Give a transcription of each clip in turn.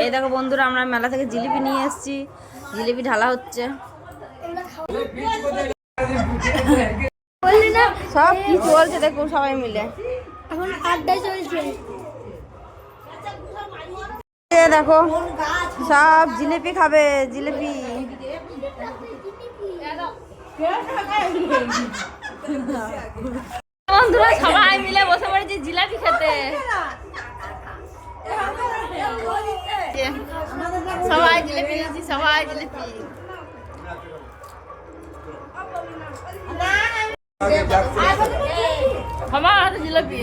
এই দেখো বন্ধুরা আমরা মেলা থেকে জিলিপি নিয়ে এসেছি। জিলিপি ঢালা হচ্ছে। সব কি চলছে দেখুন সবাই মিলে। এখন আড্ডা চলছে। দেখো সব জিলিপি খাবে জিলিপি। বন্ধুরা সবাই মিলে বসে পড়েছি জিলাপি খেতে সবাই জিলিপি নিয়েছি সবাই জিলিপি আমার হাতে জিলিপি।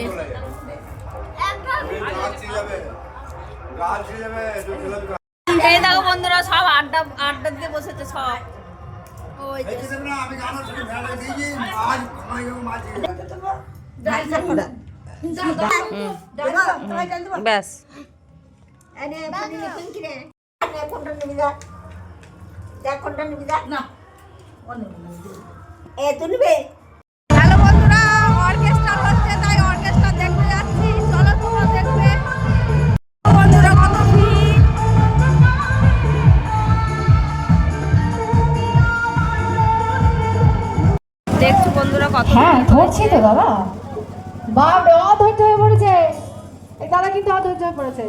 এই দেখো বন্ধুরা সব আড্ডা আড্ডা দিয়ে বসেছে সব। ওই যে। ব্যাস। হ্যালো হ্যাঁ ধরছি। তো দাদা বাপ রে অধৈর্য হয়ে পড়েছে। এই দাদা কিন্তু অধৈর্য হয়ে পড়েছে।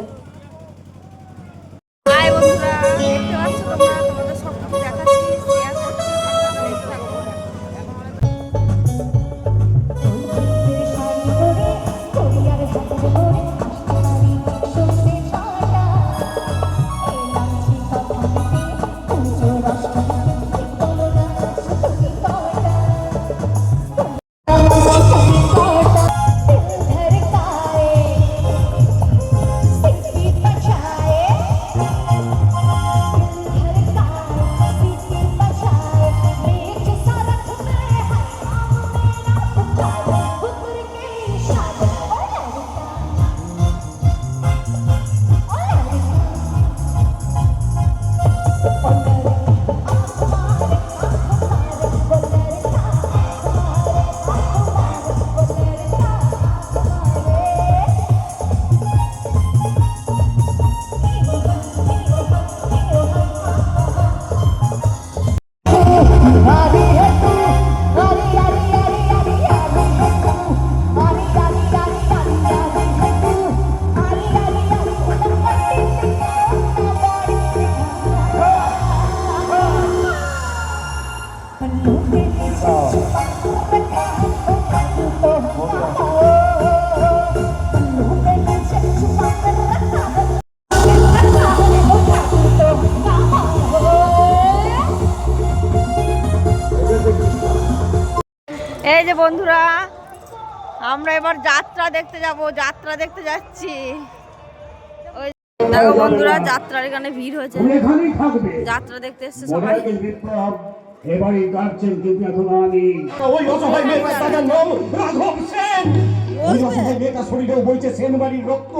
এই যে বন্ধুরা আমরা এবার যাত্রা দেখতে যাব যাত্রা দেখতে যাচ্ছি। ওই দেখো বন্ধুরা যাত্রার এখানে ভিড় হয়েছে। যাত্রা দেখতে এসছে সবাই। মোবাইলের বিপ্লব এবারই গার্জেন কিন্তু এখন আমি ওই অসহায় মেয়েটার দাদার নাম রাঘব সেন। ওই অসহায় মেয়েটার শরীরেও বইছে সেন বাড়ির রক্ত।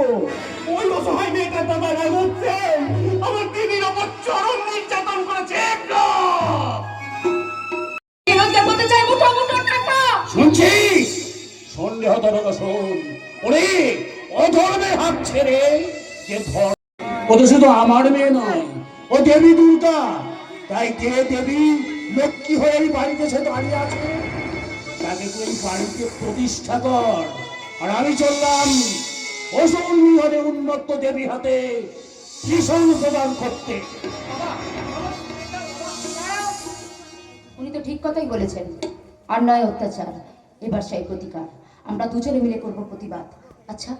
ওই অসহায় মেয়েটার দাদা রাঘব সেন। আমার দিদির ওপর চরম নির্যাতন করেছে। সন্দেহ তরকা শোন ওরে অধর্মের হাত ছেড়ে যে ও তো শুধু আমার মেয়ে নয়, ও দেবী দুর্গা। তাই দেবী লক্ষ্মী হয়ে এই বাড়িতে সে দাঁড়িয়ে আছে, তাকে বাড়িতে প্রতিষ্ঠা কর। আর আমি চললাম অসুর নিহনে উন্নত দেবী হাতে কৃষণ প্রদান করতে? উনি তো ঠিক কথাই বলেছেন, আর নয় অত্যাচার, এবার সেই প্রতিকার। আমরা দুজনে মিলে করব প্রতিবাদ। আচ্ছা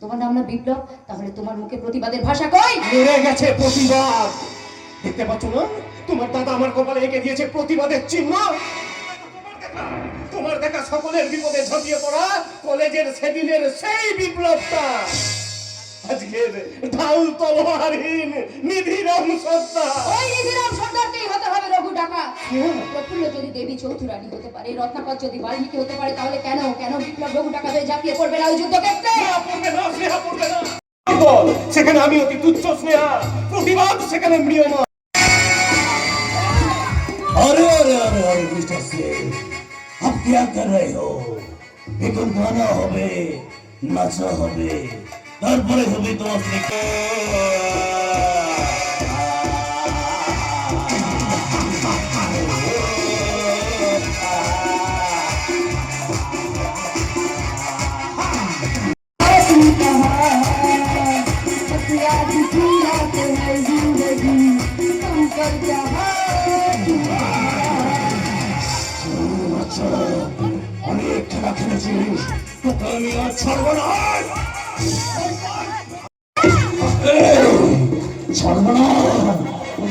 তোমার নাম না বিপ্লব? তাহলে তোমার মুখে প্রতিবাদের ভাষা কই? মরে গেছে প্রতিবাদ। দেখতে পাচ্ছ না? তোমার দাদা আমার কপালে এঁকে দিয়েছে প্রতিবাদের চিহ্ন। তোমার দেখা সকলের বিপদে ঝাঁপিয়ে পড়া কলেজের সেদিনের সেই বিপ্লবটা। আজকের ঢাল তলোয়ারহীন নিধিরাম সত্তা ওই নিধিরাম সর্দারকেই হতে হবে। রঘু ডাকা প্রফুল্ল যদি দেবী চৌধুরানী হতে পারে রত্নাকর যদি বাল্মীকি হতে পারে তাহলে কেন কেন বিপ্লব রঘু ডাকা হয়ে ঝাঁপিয়ে পড়বে না ওই যুদ্ধক্ষেত্রে স্নেহা পড়বে না স্নেহা পড়বে না বল, সেখানে আমি অতি তুচ্ছ স্নেহা প্রতিবাদ সেখানে মৃয়মান अरे अरे अरे अरे मिस्टर सिंह आप क्या कर रहे हो এখন গানা হবে নাচা হবে তারপরে হবে তোমার তোকে আমি আর ছাড়বো না ছাড়বো না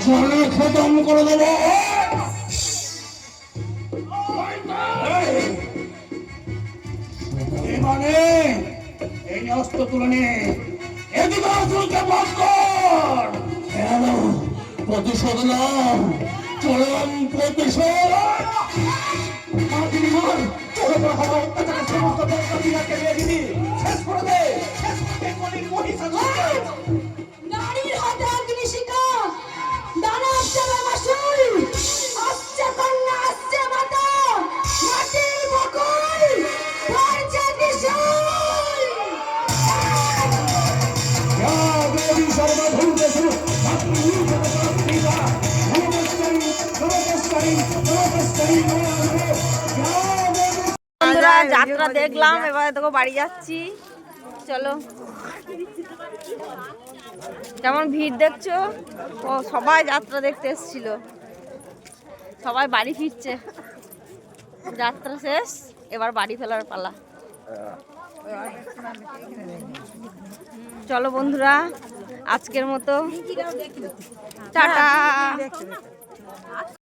জলে খতম করে দেবো এই মানে অস্ত্র তুলে নে প্রতিশোধ নাম চললাম প্রতিশোধ করা হবে অত্যাচারের সমস্ত বর্ষাকে মেয়ে দিবি শেষ করে দে শেষ করে মনির মহিষা নারীর হাতে অগ্নি শিখা দানা আসছে মাসুল আসছে কন্যা আসছে মাতা মাটির বকুল পড়ছে ত্রিশূল দেবী সর্বভূতে সর্বভূতে সর্বভূতে সর্বভূতে সর্বভূতে যাত্রা দেখলাম এবার তোকে বাড়ি যাচ্ছি। চলো। কেমন ভিড় দেখছ? ও সবাই যাত্রা দেখতে এসেছিল। সবাই বাড়ি ফিরছে। যাত্রা শেষ এবার বাড়ি ফেলার পালা। চলো বন্ধুরা আজকের মতো। টাটা।